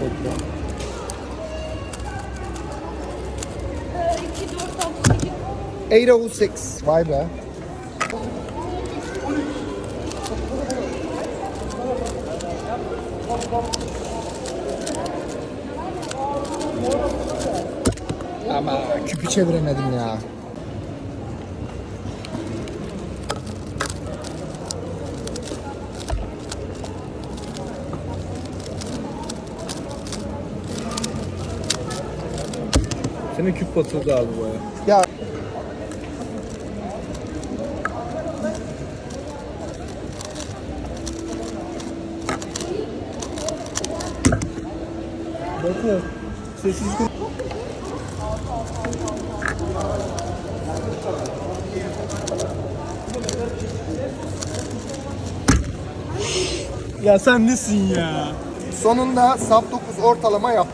Bekle. 2, 4, 6, 8, 806. Vay be. Ama küpü çeviremedim ya. Senin küp batırdı abi baya. Ya Batı. Sessiz Ya sen nesin ya? sonunda sub 9 ortalama yaptım.